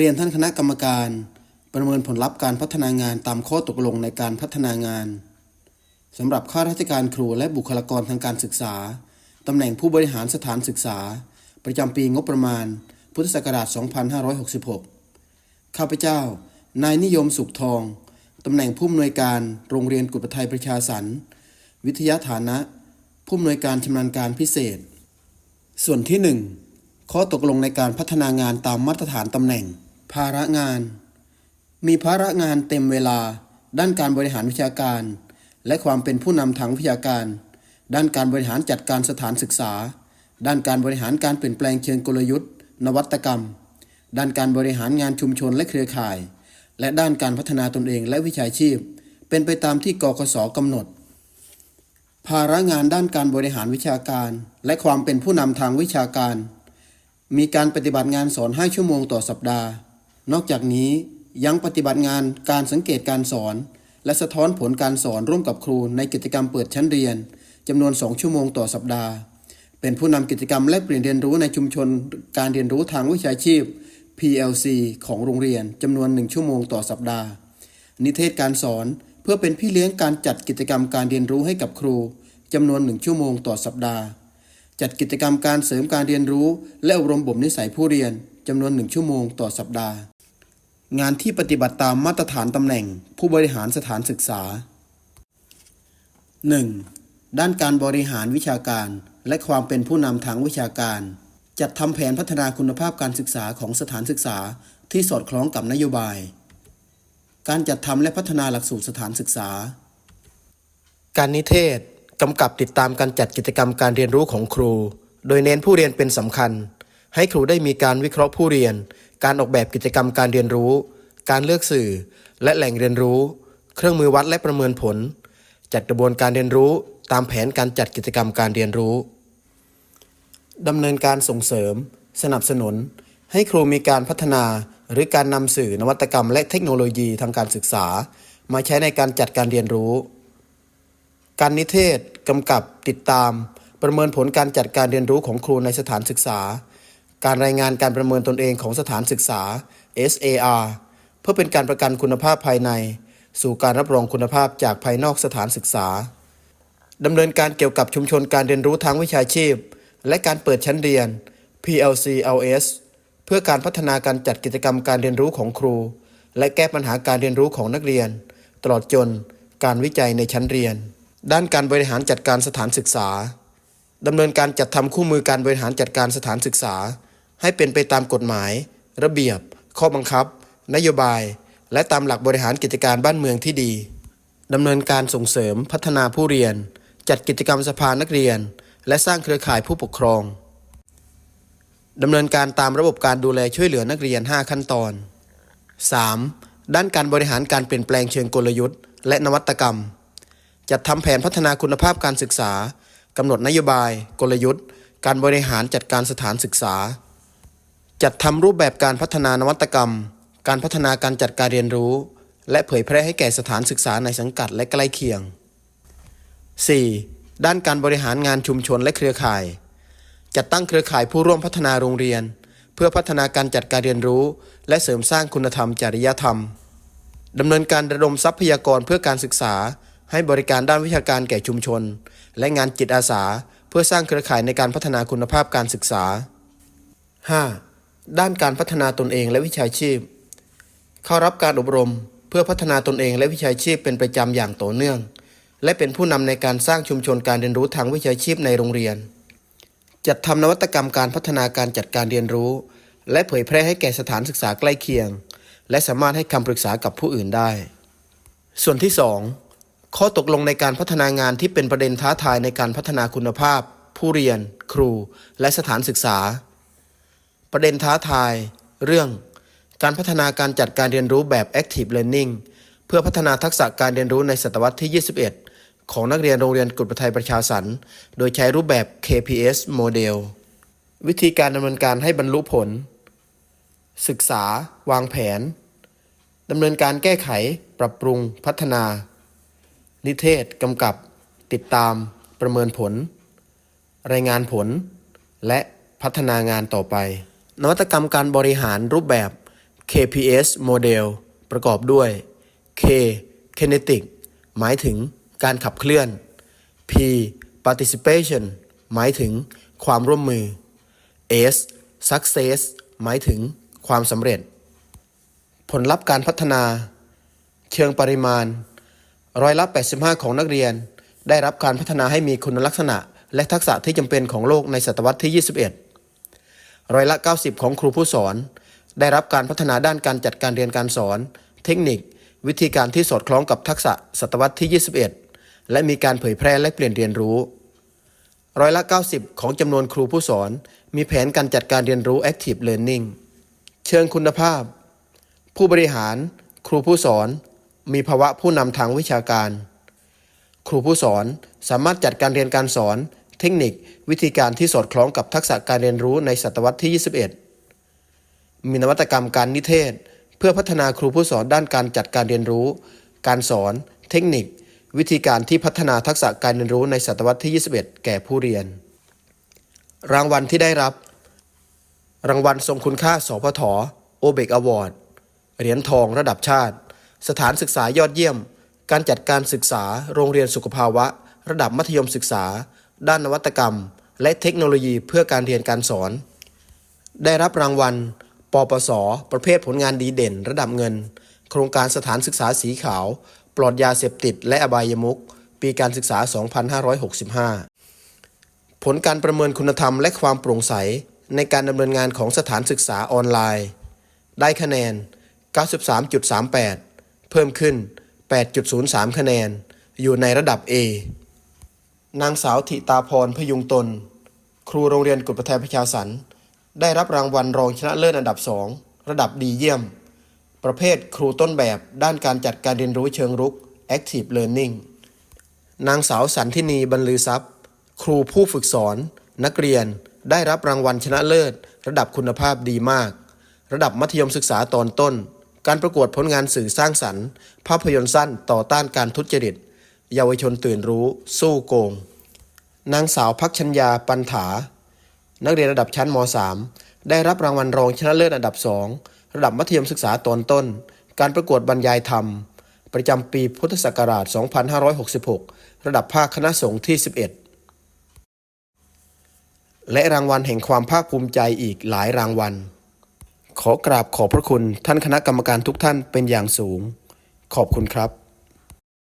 เรียนท่านคณะกรรมการ ประเมินผลลัพธ์การพัฒนางานตามข้อตกลงในการพัฒนางานสำหรับข้าราชการครูและบุคลากรทางการศึกษาตำแหน่งผู้บริหารสถานศึกษา ประจำปีงบประมาณ พุทธศักราช 2566 ข้าพเจ้า นายนิยมสุขทองตำแหน่งผู้อำนวยการโรงเรียนกุฎไทยประชาสรรวิทยาฐานะ ผู้อำนวยการชำนาญการพิเศษ ส่วนที่ 1 ข้อตกลงในการพัฒนางานตามมาตรฐานตำแหน่ง ภาระงาน มีภาระงานเต็มเวลา ด้านการบริหารวิชาการ และความเป็นผู้นำทางวิชาการ ด้านการบริหารจัดการสถานศึกษา ด้านการบริหารการเปลี่ยนแปลงเชิงกลยุทธ์ นวัตกรรม ด้านการบริหารงานชุมชนและเครือข่าย และด้านการพัฒนาตนเองและวิชาชีพ เป็นไปตามที่กกสกำหนด ภาระงานด้านการบริหารวิชาการ และความเป็นผู้นำทางวิชาการ มีการปฏิบัติงานสอน 5 ชั่วโมงต่อสัปดาห์ นอกจากนี้ยังปฏิบัติงานการสังเกตการสอน และสะท้อนผลการสอนร่วมกับครูในกิจกรรมเปิดชั้นเรียนจำนวน 2 ชั่วโมงต่อสัปดาห์ เป็นผู้นำกิจกรรมและเปลี่ยนเรียนรู้ในชุมชน การเรียนรู้ทางวิชาชีพ PLC ของโรงเรียนจำนวน 1 ชั่วโมงต่อสัปดาห์ นิเทศการสอนเพื่อเป็นพี่เลี้ยงการจัดกิจกรรมการเรียนรู้ให้กับครูจำนวน 1 ชั่วโมงต่อสัปดาห์ จัดกิจกรรมการเสริมการเรียนรู้ และอบรมบ่มนิสัยผู้เรียนจำนวน 1 ชั่วโมงต่อสัปดาห์ งานที่ปฏิบัติตามมาตรฐานตำแหน่งผู้บริหารสถานศึกษา 1. ด้านการบริหารวิชาการและความเป็นผู้นำทางวิชาการ จัดทำแผนพัฒนาคุณภาพการศึกษาของสถานศึกษาที่สอดคล้องกับนโยบาย การจัดทำและพัฒนาหลักสูตรสถานศึกษา การนิเทศกำกับติดตามการจัดกิจกรรมการเรียนรู้ของครู โดยเน้นผู้เรียนเป็นสำคัญ ให้ครูได้มีการวิเคราะห์ผู้เรียน การออกแบบกิจกรรมการเรียนรู้ การเลือกสื่อ และแหล่งเรียนรู้ เครื่องมือวัดและประเมินผล จัดกระบวนการเรียนรู้ตามแผนการจัดกิจกรรมการเรียนรู้ดำเนินการส่งเสริม สนับสนุน ให้ครูมีการพัฒนา หรือการนำสื่อนวัตกรรมและเทคโนโลยีทางการศึกษา มาใช้ในการจัดการเรียนรู้ การนิเทศกำกับติดตาม ประเมินผลการจัดการเรียนรู้ของครูในสถานศึกษา การรายงานการประเมินตนเองของสถานศึกษา SAR เพื่อเป็นการประกันคุณภาพภายใน สู่การรับรองคุณภาพจากภายนอกสถานศึกษาดำเนินการเกี่ยวกับชุมชนการเรียนรู้ทางวิชาชีพ และการเปิดชั้นเรียน PLC-LS เพื่อการพัฒนาการจัดกิจกรรมการเรียนรู้ของครู และแก้ปัญหาการเรียนรู้ของนักเรียน ตลอดจนการวิจัยในชั้นเรียน ด้านการบริหารจัดการสถานศึกษาดำเนินการจัดทำคู่มือการบริหารจัดการสถานศึกษา ให้เป็นไปตามกฎหมาย ระเบียบ ข้อบังคับ นโยบาย และตามหลักบริหารกิจการบ้านเมืองที่ดีดำเนินการส่งเสริมพัฒนาผู้เรียน จัดกิจกรรมสภานักเรียน และสร้างเครือข่ายผู้ปกครองดำเนินการตามระบบการดูแลช่วยเหลือนักเรียน 5 ขั้นตอน 3. ด้านการบริหารการเปลี่ยนแปลงเชิงกลยุทธ์ และนวัตกรรม จัดทำแผนพัฒนาคุณภาพการศึกษากำหนดนโยบาย กลยุทธ์ การบริหารจัดการสถานศึกษา จัดทำรูปแบบการพัฒนานวัตกรรม การพัฒนาการจัดการเรียนรู้ และเผยแพร่ให้แก่สถานศึกษาในสังกัดและใกล้เคียง 4. ด้านการบริหารงานชุมชนและเครือข่าย จัดตั้งเครือข่ายผู้ร่วมพัฒนาโรงเรียน เพื่อพัฒนาการจัดการเรียนรู้ และเสริมสร้างคุณธรรมจริยธรรมดำเนินการระดมทรัพยากรเพื่อการศึกษา ให้บริการด้านวิชาการแก่ชุมชน และงานจิตอาสา เพื่อสร้างเครือข่ายในการพัฒนาคุณภาพการศึกษา 5. ด้านการพัฒนาตนเองและวิชาชีพ เข้ารับการอบรมเพื่อพัฒนาตนเองและวิชาชีพเป็นประจำอย่างต่อเนื่อง และเป็นผู้นำในการสร้างชุมชนการเรียนรู้ทางวิชาชีพในโรงเรียน จัดทำนวัตกรรมการพัฒนาการจัดการเรียนรู้ และเผยแพร่ให้แก่สถานศึกษาใกล้เคียง และสามารถให้คำปรึกษากับผู้อื่นได้ ส่วนที่ 2 ข้อตกลงในการพัฒนางานที่เป็นประเด็นท้าทายในการพัฒนาคุณภาพ ผู้เรียน ครู และสถานศึกษา ประเด็นท้าทาย เรื่อง การพัฒนาการจัดการเรียนรู้แบบ Active Learning เพื่อพัฒนาทักษะการเรียนรู้ในศตวรรษที่ 21 ของนักเรียนโรงเรียนกุฎไทยประชาสรรค์โดยใช้รูปแบบ KPS โมเดลวิธีการดำเนินการให้บรรลุผล ศึกษา วางแผนดำเนินการแก้ไข ปรับปรุง พัฒนา นิเทศกำกับ ติดตาม ประเมินผล รายงานผล และพัฒนางานต่อไป นวัตกรรมการบริหารรูปแบบ KPS Model ประกอบด้วย K Kinetic หมายถึงการขับเคลื่อน P Participation หมายถึงความร่วมมือ S Success หมายถึงความสำเร็จ ผลลัพธ์การพัฒนา เชิงปริมาณ ร้อยละ 85 ของนักเรียน ได้รับการพัฒนาให้มีคุณลักษณะ และทักษะที่จำเป็นของโลกในศตวรรษที่ 21 ร้อยละ 90 ของครูผู้สอน ได้รับการพัฒนาด้านการจัดการเรียนการสอน เทคนิค วิธีการที่สอดคล้องกับทักษะศตวรรษที่ 21 และมีการเผยแพร่และเปลี่ยนเรียนรู้ร้อยละ 90 ของจำนวนครูผู้สอน มีแผนการจัดการเรียนรู้ Active Learning เชิงคุณภาพ ผู้บริหาร ครูผู้สอน มีภาวะผู้นำทางวิชาการ ครูผู้สอนสามารถจัดการเรียนการสอน เทคนิค วิธีการที่สอดคล้องกับทักษะการเรียนรู้ในศตวรรษที่ 21 มีนวัตกรรมการนิเทศ เพื่อพัฒนาครูผู้สอนด้านการจัดการเรียนรู้ การสอน เทคนิค วิธีการที่พัฒนาทักษะการเรียนรู้ในศตวรรษที่ 21 แก่ผู้เรียน รางวัลที่ได้รับ รางวัลทรงคุณค่า สพทโอเบกอวอร์ดเหรียญทองระดับชาติ สถานศึกษายอดเยี่ยม การจัดการศึกษา โรงเรียนสุขภาวะ ระดับมัธยมศึกษา ด้านนวัตกรรม และเทคโนโลยีเพื่อการเรียนการสอน ได้รับรางวัล ปปส ประเภทผลงานดีเด่น ระดับเงิน โครงการสถานศึกษาสีขาว ปลอดยาเสพติด และอบายมุขปีการศึกษา 2565 ผลการประเมินคุณธรรมและความโปร่งใส ในการดำเนินงานของสถานศึกษาออนไลน์ ได้คะแนน 93.38 เพิ่มขึ้น 8.03 คะแนน อยู่ในระดับ A นางสาวธิตาพรพยุงตน ครูโรงเรียนกุฎประแทนประชาสรรได้รับรางวัลรองชนะเลิศอันดับ2ระดับดีเยี่ยม ประเภทครูต้นแบบด้านการจัดการเรียนรู้เชิงรุก Active Learning นางสาวสันทินีบรรลือทรัพย์ ครูผู้ฝึกสอน นักเรียนได้รับรางวัลชนะเลิศ ระดับคุณภาพดีมาก ระดับมัธยมศึกษาตอนต้น การประกวดผลงานสื่อสร้างสรรค์ ภาพยนตร์สั้นต่อต้านการทุจริต เยาวชนตื่นรู้ สู้โกง นางสาวพักชัญญาปันถา นักเรียนระดับชั้นม .3 ได้รับรางวัลรองชนะเลิศอันดับ2ระดับมัธยมศึกษาตอนต้น การประกวดบรรยายธรรม ประจำปีพุทธศักราช 2566 ระดับภาคคณะสงฆ์ที่ 11 และรางวัลแห่งความภาคภูมิใจอีกหลายรางวัล ขอกราบขอบพระคุณท่านคณะกรรมการทุกท่านเป็นอย่างสูง ขอบคุณครับ